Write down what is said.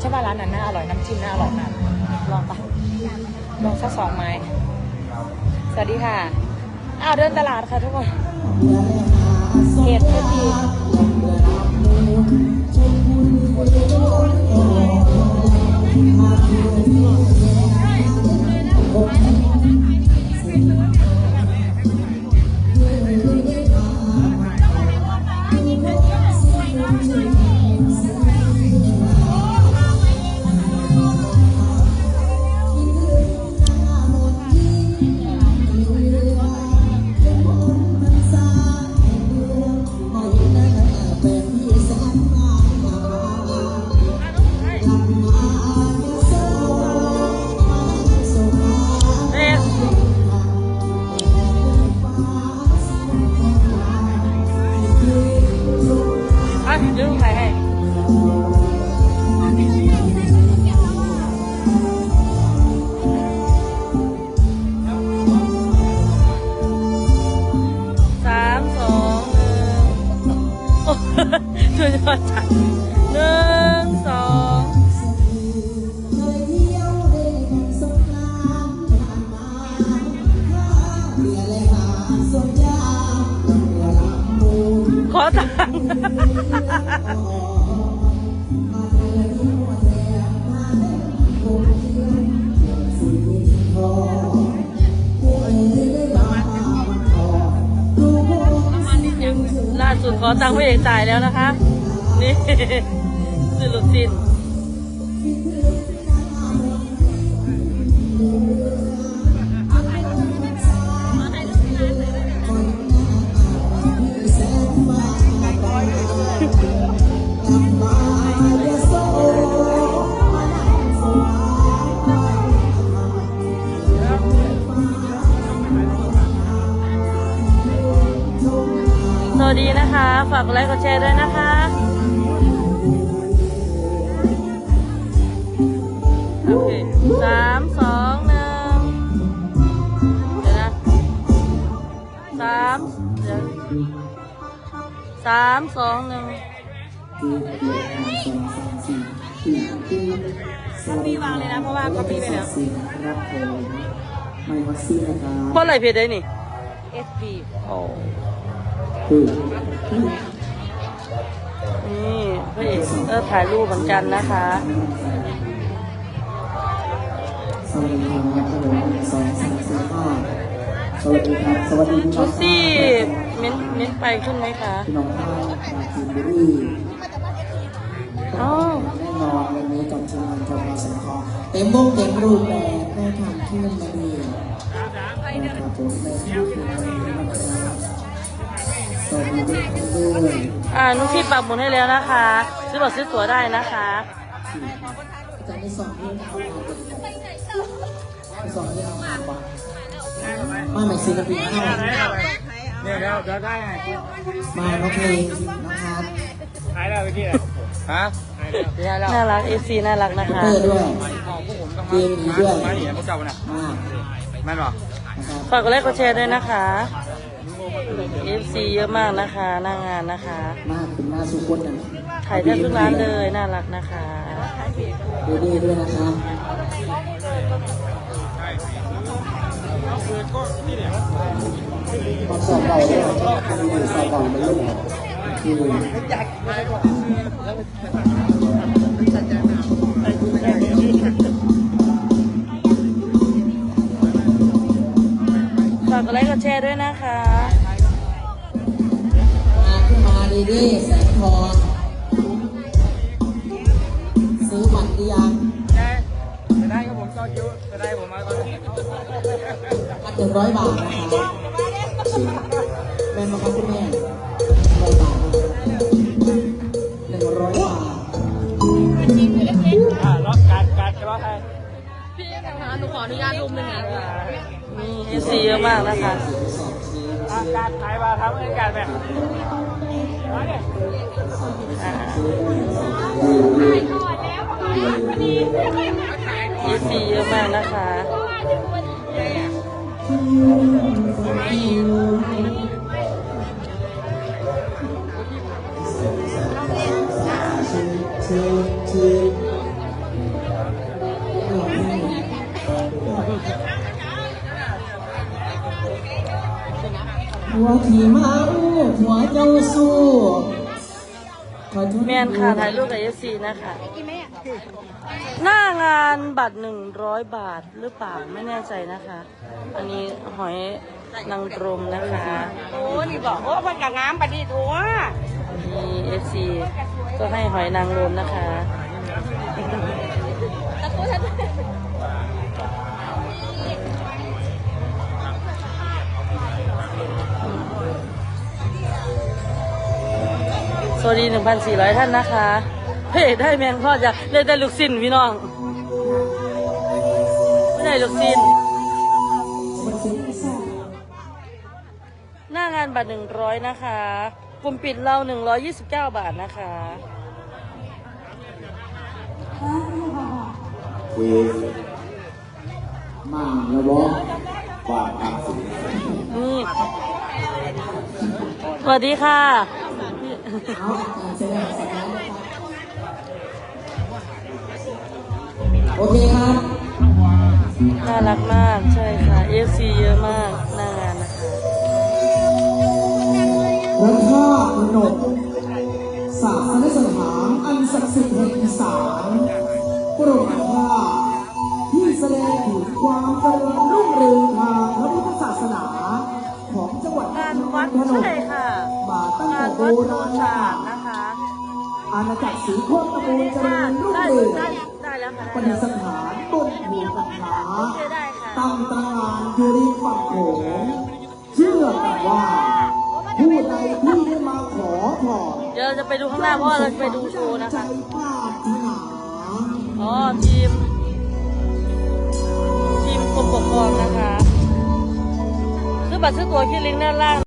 ใช่ป่ะร้านนั้นน่าอร่อยน้ำจิ้มน่าอร่อยมากลองปะลองสักสองไม้สวัสดีค่ะอ้าวเดินตลาดค่ะทุกคนเหตุพอดี ช่วยช่วยจัดหนึ่งสองขอตังค์ล่าสุดขอตังค์พระเอกจ่ายแล้วนะคะ นี่สื่อลุดสินสวัสดีนะคะ ฝากกดไลค์กดแชร์ด้วยนะคะามสองหนึ่งมีวางเลยนะเพราะว่าก็มีไปแล้วครับผมไม่ฮอตซี่นะครับเพราะอะไรเพจได้นี่ SP คือนี่พระเอกเออถ่ายรูปเหมือนกันนะคะ สวัสดีครับ สวัสดีพี่น้ชุองดซี่เม้นเม้นไปขึ้นไหมคะพี่น้องท่านมาทีมบุรีอ๋อแน่นอนวันนี้กับทีมงานกองสังคอเต็มวงเต็มรูปแบบแม่ทำขึ้นมาดีนะครับผมแม่ทำขึ้นมาดีนะครับสวัสดีทุกคนด้วยอ่านุชที่ปักหมุนให้แล้วนะคะ ซื้อบัตรซื้อตั๋วได้นะคะ อาจารย์ได้สอนเรื่องเอาไปสอนเรื่องเอาบ้าง มาใหม่ศิลปินเข้าเนี่ยเดี๋ยวเดี๋ยวได้ไงมาน้องเพลงนะครับขายแล้วไปที่ไหนฮะขายแล้วน่ารัก FC น่ารักนะคะเตอร์ด้วยของพวกผมต้ดีด้วยมาเนี่ยพวกเจ้าน่ะมากแม่หรอฝากกดไลค์กดแชร์ด้วยนะคะ FC เยอะมากนะคะหน้างานนะคะมากคุณมากสุดคนกันถ่ายได้ทุกร้านเลยน่ารักนะคะดูดีด้วยนะครั บความสอบเราเนี่ยคือสอบเราไม่รู้คือฝากกดไลค์กดแชร์ด้วยนะคะมาขึ้นมาดีดีแสงทองซื้อบัตรหรือยังได้จะได้ครับผมตอนยุจะได้ผมมาตอนนี้บัตรหนึ่งร้อยบาทนะครับ แม่นมาครับคุณแม่ร้อยบาทหนึ่งร้อยบาทอ่าล็อกการการจะล็อกให้มี FC เยอะมากนะคะอ่าการขายมาทำให้การแบบมาเนี่ยอ่า FC เยอะมากนะคะ หัวขี่ม้าอู้หัวเจ้าสู้ขอโทษแมนค่ะถ่ายรูปกับยศีนะคะหน้างานบัตรหนึ่งร้อยบาทหรือเปล่าไม่แน่ใจนะคะ อันนี้หอยนางรมนะคะ โอ้นี่บอกว่ามันกะงามปะนี่ทัว เอฟซีก็ให้หอยนางรมนะคะสวัสดี 1,400 ท่านนะคะเฮ้ยได้แมงทอดจ้ะได้ได้ลูกสิ้นพี่น้องไม่ได้ลูกสิ้น หน้างานบัตร100 นะคะ กลุ่มปิดเรา 129 บาทนะคะคุยมาแล้วบอกความอักสินี่สวัสดีค่ะ เอาการแสดงสัญญาณนะครับโอเคครับน่ารักมาก ใช่ค่ะ FC เยอะมากหน้างานนะคะพ ระธาตุพนมศาสนสถานอันศักดิ์สิทธิ์แห่งอีสานพระองค์ว่าที่แสดงถึงความเจริญรุ่งเรืองทางพระพุทธศาสนา ของจังหวัดนงานควัรดพนมใช่ค่ะมาตั้งงาแต่นโบวัดโนราณชาาตินะคะอาณาจักรสีโคตรตะบูนเจริค่ะญรุ่งได้เรืองได้ได้แล้วค่ะปได้ฏิแล้วสถานบนภูกัขาโอเคได้ค่ะตั้งตระหงานอยู่ริมฝั่งโขงเชื่อกันว่า ผู้ใดที่ได้มาขอพรเดี๋ยวเราจะไปดูข้างหน้าเพราะว่าเราจะไปดูโชว์นะใจคะปรารถนาอ๋อทีม ทีมกรมปกครองนะคะ ซื้อบัตรซื้อตั๋วที่ลิงก์ด้านล่าง